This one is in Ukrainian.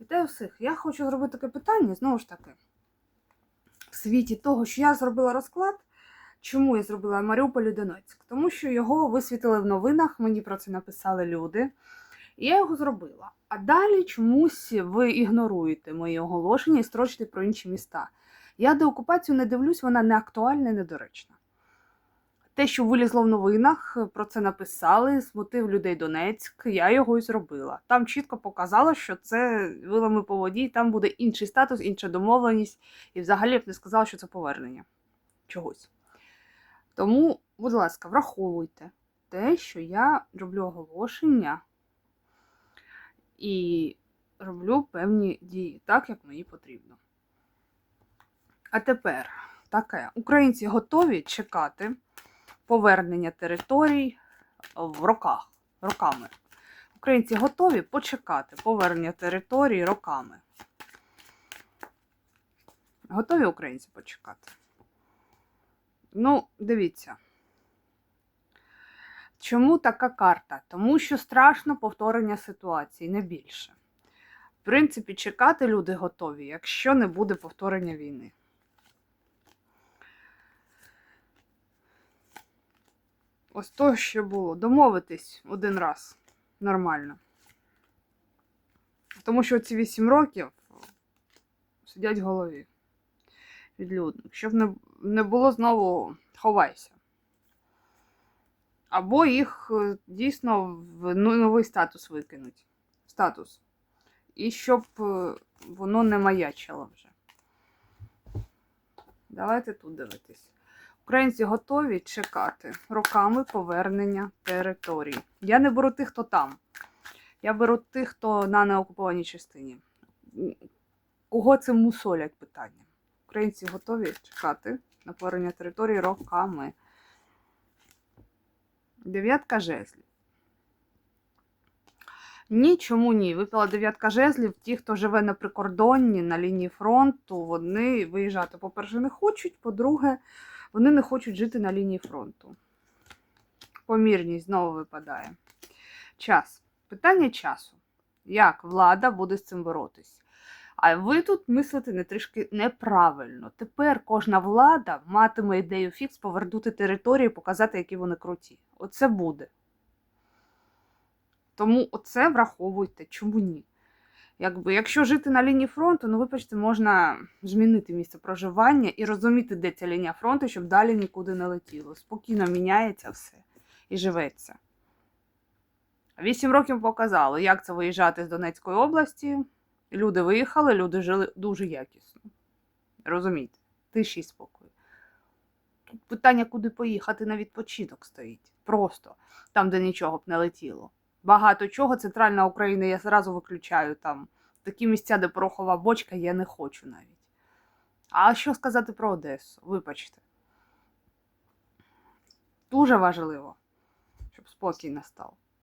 Вітаю всіх. Я хочу зробити таке питання, знову ж таки, в світі того, що я зробила розклад. Чому я зробила Маріуполь і Донецьк? Тому що його висвітили в новинах, мені про це написали люди. І я його зробила. А далі чомусь ви ігноруєте мої оголошення і строчите про інші міста. Я до окупацію не дивлюсь, вона не актуальна і недоречна. Те, що вилізло в новинах, про це написали, змотив людей Донецьк, я його і зробила. Там чітко показало, що це вилами по воді, там буде інший статус, інша домовленість, і взагалі я б не сказала, що це повернення чогось. Тому, будь ласка, враховуйте те, що я роблю оголошення і роблю певні дії, так як мені потрібно. А тепер таке: українці готові чекати повернення територій в роках, роками. Українці готові почекати повернення територій роками. Готові українці почекати? Ну, дивіться. Чому така карта? Тому що страшно повторення ситуації, не більше. В принципі, чекати люди готові, якщо не буде повторення війни. Ось то, що було. Домовитись один раз. Нормально. Тому що ці 8 років сидять в голові відлюдно. Щоб не, не було знову ховайся. Або їх е, дійсно в ну- новий статус викинуть. Статус. І щоб е, воно не маячило вже. Давайте тут дивитись. Українці готові чекати роками повернення територій. Я не беру тих, хто там. Я беру тих, хто на неокупованій частині. Кого це мусолять питання? Українці готові чекати на повернення території роками. Дев'ятка жезлів. Ні, чому ні? Випала дев'ятка жезлів. Ті, хто живе на прикордонні, на лінії фронту, вони виїжджати, по-перше, не хочуть, по-друге, вони не хочуть жити на лінії фронту. Помірність знову випадає. Час. Питання часу. Як влада буде з цим боротись? А ви тут мислите не трішки неправильно. Тепер кожна влада матиме ідею фікс повернути території показати, які вони круті. Оце буде. Тому оце враховуйте, чому ні. Якби, якщо жити на лінії фронту, ну вибачте, можна змінити місце проживання і розуміти, де ця лінія фронту, щоб далі нікуди не летіло. Спокійно міняється все і живеться. Вісім років показало, як це виїжджати з Донецької області. Люди виїхали, люди жили дуже якісно. Розумієте, тиші й спокою. Тут питання, куди поїхати на відпочинок стоїть. Просто там, де нічого б не летіло. Багато чого, центральна Україна, я зразу виключаю там. Такі місця, де порохова бочка, я не хочу навіть. А що сказати про Одесу? Вибачте. Дуже важливо, щоб спокій настав.